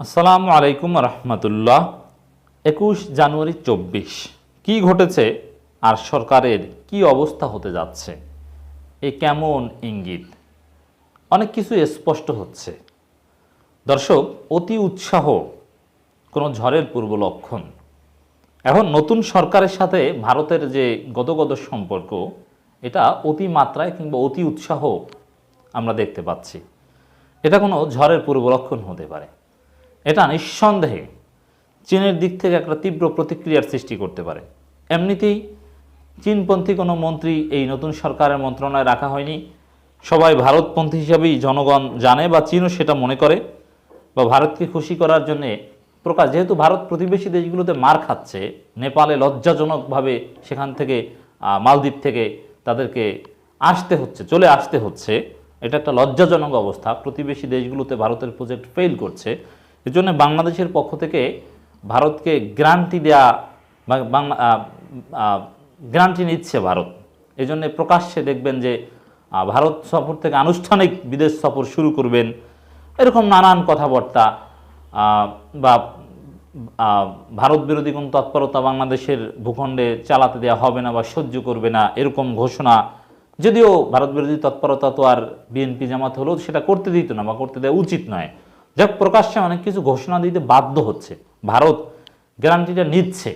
আসসালামু আলাইকুম রহমতুল্লাহ। একুশ জানুয়ারি চব্বিশ। কি ঘটেছে আর সরকারের কি অবস্থা হতে যাচ্ছে? এ কেমন ইঙ্গিত? অনেক কিছু স্পষ্ট হচ্ছে। দর্শক, অতি উৎসাহ, কোনো ঝড়ের পূর্ব লক্ষণ। এখন নতুন সরকারের সাথে ভারতের যে গদগদ সম্পর্ক, এটা অতি মাত্রায় কিংবা অতি উৎসাহ আমরা দেখতে পাচ্ছি। এটা কোনো ঝড়ের পূর্ব লক্ষণ হতে পারে। এটা নিঃসন্দেহে চীনের দিক থেকে একটা তীব্র প্রতিক্রিয়ার সৃষ্টি করতে পারে। এমনিতেই চীনপন্থী কোনো মন্ত্রী এই নতুন সরকারের মন্ত্রণায় রাখা হয়নি। সবাই ভারতপন্থী হিসাবেই জনগণ জানে বা চীনও সেটা মনে করে বা ভারতকে খুশি করার জন্যে প্রকাশ। যেহেতু ভারত প্রতিবেশী দেশগুলোতে মার খাচ্ছে, নেপালে লজ্জাজনকভাবে সেখান থেকে মালদ্বীপ থেকে তাদেরকে আসতে হচ্ছে, চলে আসতে হচ্ছে। এটা একটা লজ্জাজনক অবস্থা। প্রতিবেশী দেশগুলোতে ভারতের প্রজেক্ট ফেল করছে। এর জন্য বাংলাদেশের পক্ষ থেকে ভারতকে গ্যারান্টি দেয়া গ্যারান্টি নিচ্ছে ভারত। এই জন্যে প্রকাশ্যে দেখবেন যে ভারত সফর থেকে আনুষ্ঠানিক বিদেশ সফর শুরু করবেন। এরকম নানান কথাবার্তা বা ভারত বিরোধী কোনো তৎপরতা বাংলাদেশের ভূখণ্ডে চালাতে দেওয়া হবে না বা সহ্য করবে না এরকম ঘোষণা। যদিও ভারত বিরোধী তৎপরতা তো আর বিএনপি জামাত হলেও সেটা করতে দিত না বা করতে দেওয়া উচিত নয়। যাক, প্রকাশ্যে অনেক কিছু ঘোষণা দিতে বাধ্য হচ্ছে। ভারত গ্যারান্টিটা নিচ্ছে।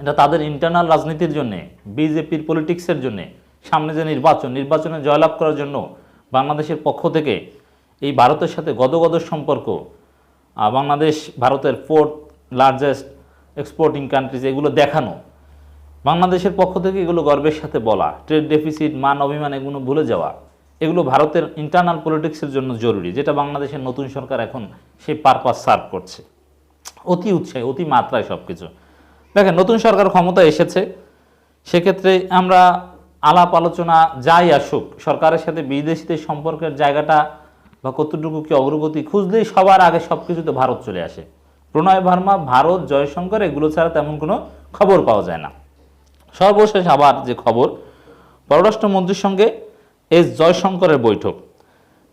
এটা তাদের ইন্টারনাল রাজনীতির জন্যে বিজেপির পলিটিক্সের জন্যে। সামনে যে নির্বাচন, নির্বাচনে জয়লাভ করার জন্য বাংলাদেশের পক্ষ থেকে এই ভারতের সাথে গদগদ সম্পর্ক বাংলাদেশ ভারতের ফোর্থ লার্জেস্ট এক্সপোর্টিং কান্ট্রিজ এগুলো দেখানো। বাংলাদেশের পক্ষ থেকে এগুলো গর্বের সাথে বলা। ট্রেড ডেফিসিট মান অভিমান এগুলো ভুলে যাওয়া। এগুলো ভারতের ইন্টারনাল পলিটিক্সের জন্য জরুরি, যেটা বাংলাদেশের নতুন সরকার এখন সেই পারপাস সার্ভ করছে। অতি উৎসাহী, অতি মাত্রায় সব কিছু দেখেন, নতুন সরকার ক্ষমতা এসেছে, সেক্ষেত্রে আমরা আলাপ আলোচনা যাই আসুক, সরকারের সাথে বিদেশিদের সম্পর্কের জায়গাটা বা কতটুকু কি অগ্রগতি খুঁজলেই সবার আগে সব কিছুতে ভারত চলে আসে। প্রণয় ভার্মা, ভারত, জয়শঙ্কর, এগুলো ছাড়া তেমন কোনো খবর পাওয়া যায় না। সর্বশেষ আবার যে খবর, পররাষ্ট্রমন্ত্রীর সঙ্গে এস জয়শঙ্করের বৈঠক।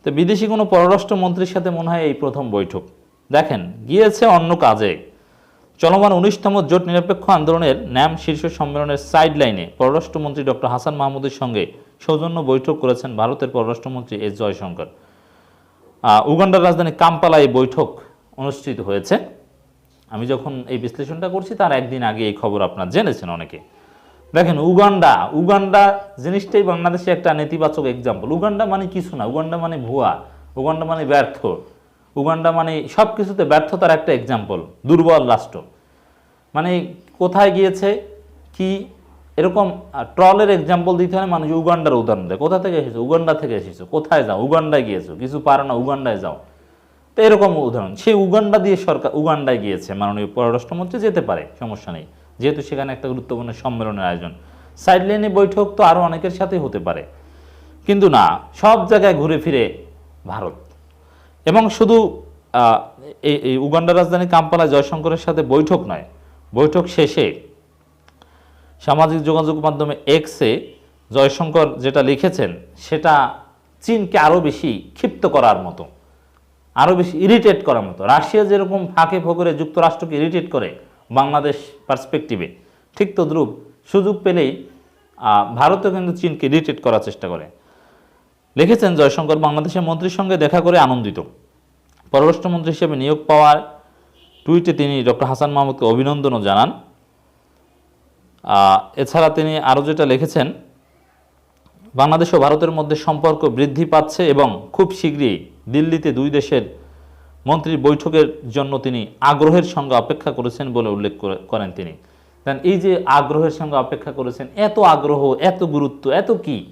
তো বিদেশি কোনো পররাষ্ট্রমন্ত্রীর সাথে মনে হয় এই প্রথম বৈঠক। দেখেন, গিয়েছে অন্য কাজে। চলমান উনিশতম জোট নিরপেক্ষ আন্দোলনের ন্যাম শীর্ষ সম্মেলনের সাইড লাইনে পররাষ্ট্রমন্ত্রী ডক্টর হাসান মাহমুদের সঙ্গে সৌজন্য বৈঠক করেছেন ভারতের পররাষ্ট্রমন্ত্রী এস জয়শঙ্কর। উগান্ডার রাজধানী কাম্পালায় বৈঠক অনুষ্ঠিত হয়েছে। আমি যখন এই বিশ্লেষণটা করছি, তার একদিন আগে এই খবর আপনার জেনেছেন অনেকে। দেখেন, উগান্ডা উগান্ডা জিনিসটাই বাংলাদেশে একটা নেতিবাচক এক্সাম্পল উগান্ডা মানে কিছু না, উগান্ডা মানে ভুয়া, উগান্ডা মানে ব্যর্থ, উগান্ডা মানে সব কিছুতে ব্যর্থতার একটা এক্সাম্পল দুর্বল রাষ্ট্র। মানে কোথায় গিয়েছে, কি, এরকম ট্রলের এক্সাম্পল দিতে হয় মানুষ উগান্ডার উদাহরণ দেয়। কোথা থেকে এসেছ? উগান্ডা থেকে এসেছ। কোথায় যাও? উগান্ডায় গিয়েছো? কিছু পারো না, উগান্ডায় যাও। তো এরকম উদাহরণ। সেই উগান্ডা দিয়ে সরকার, উগান্ডায় গিয়েছে মাননীয় পররাষ্ট্রমন্ত্রী, যেতে পারে, সমস্যা নেই। যেহেতু সেখানে একটা গুরুত্বপূর্ণ সম্মেলনের আয়োজন। সাইড লাইনে বৈঠক তো আরও অনেকের সাথেই হতে পারে। কিন্তু না, সব জায়গায় ঘুরে ফিরে ভারত। এবং শুধু এই উগান্ডার রাজধানী কাম্পালায় জয়শঙ্করের সাথে বৈঠক নয়, বৈঠক শেষে সামাজিক যোগাযোগ মাধ্যমে এক্সে জয়শঙ্কর যেটা লিখেছেন, সেটা চীনকে আরও বেশি ক্ষিপ্ত করার মতো আরও বেশি ইরিটেট করার মতো। রাশিয়া যেরকম ফাঁকে ফোকরে যুক্তরাষ্ট্রকে ইরিটেট করে বাংলাদেশ পার্সপেক্টিভে। ঠিক তদ্রূপ সুযোগ পেলেই ভারতও কিন্তু চীনকে ইরিটেট করার চেষ্টা করে। লিখেছেন জয়শঙ্কর, বাংলাদেশের মন্ত্রীর সঙ্গে দেখা করে আনন্দিত। পররাষ্ট্রমন্ত্রী হিসেবে নিয়োগ পাওয়ার টুইটে তিনি ডক্টর হাসান মাহমুদকে অভিনন্দনও জানান। এছাড়া তিনি আরও যেটা লিখেছেন, বাংলাদেশ ও ভারতের মধ্যে সম্পর্ক বৃদ্ধি পাচ্ছে এবং খুব শীঘ্রই দিল্লিতে দুই দেশের মন্ত্রীর বৈঠকের জন্য তিনি আগ্রহের সঙ্গে অপেক্ষা করেছেন বলে উল্লেখ করে- করেন তিনি। দেন এই যে আগ্রহের সঙ্গে অপেক্ষা করেছেন, এত আগ্রহ, এত গুরুত্ব, এত কি?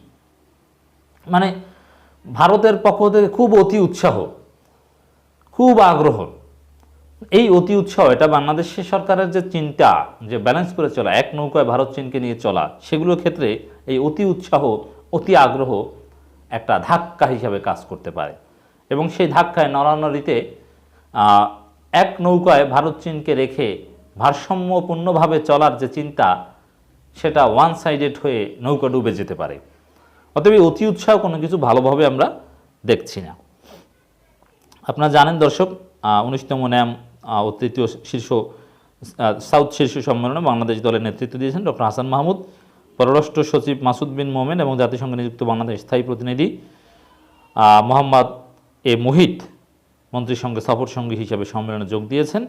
মানে ভারতের পক্ষ থেকে খুব অতি উৎসাহ, খুব আগ্রহ। এই অতি উৎসাহ, এটা বাংলাদেশের সরকারের যে চিন্তা, যে ব্যালেন্স করে চলা, এক নৌকায় ভারত চীনকে নিয়ে চলা, সেগুলোর ক্ষেত্রে এই অতি উৎসাহ, অতি আগ্রহ একটা ধাক্কা হিসাবে কাজ করতে পারে। এবং সেই ধাক্কায় নরানরিতে এক নৌকায় ভারত চীনকে রেখে ভারসাম্যপূর্ণভাবে চলার যে চিন্তা, সেটা ওয়ান সাইডেড হয়ে নৌকা ডুবে যেতে পারে। অতএব অতি উৎসাহ কোনো কিছু ভালোভাবে আমরা দেখছি না। আপনারা জানেন দর্শক উনিশতম ন্যাম ও তৃতীয় শীর্ষ সাউথ শীর্ষ সম্মেলনে বাংলাদেশ দলের নেতৃত্ব দিয়েছেন ডক্টর হাসান মাহমুদ, পররাষ্ট্র সচিব মাসুদ বিন মোমেন এবং জাতিসংঘে নিযুক্ত বাংলাদেশ স্থায়ী প্রতিনিধি মোহাম্মদ এ মোহিত মন্ত্রীর সঙ্গে সফর সঙ্গী হিসেবে সম্মেলনে যোগ দিয়েছেন।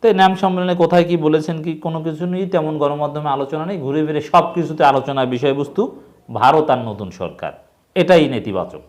তো এই ন্যাম সম্মেলনে কোথায় কি বলেছেন কি কোনো কিছু নেই, তেমন গণমাধ্যমে আলোচনা নেই, ঘুরে ফিরে সব কিছুতে আলোচনার বিষয়বস্তু, ভারত আর নতুন সরকার। এটাই নেতিবাচক।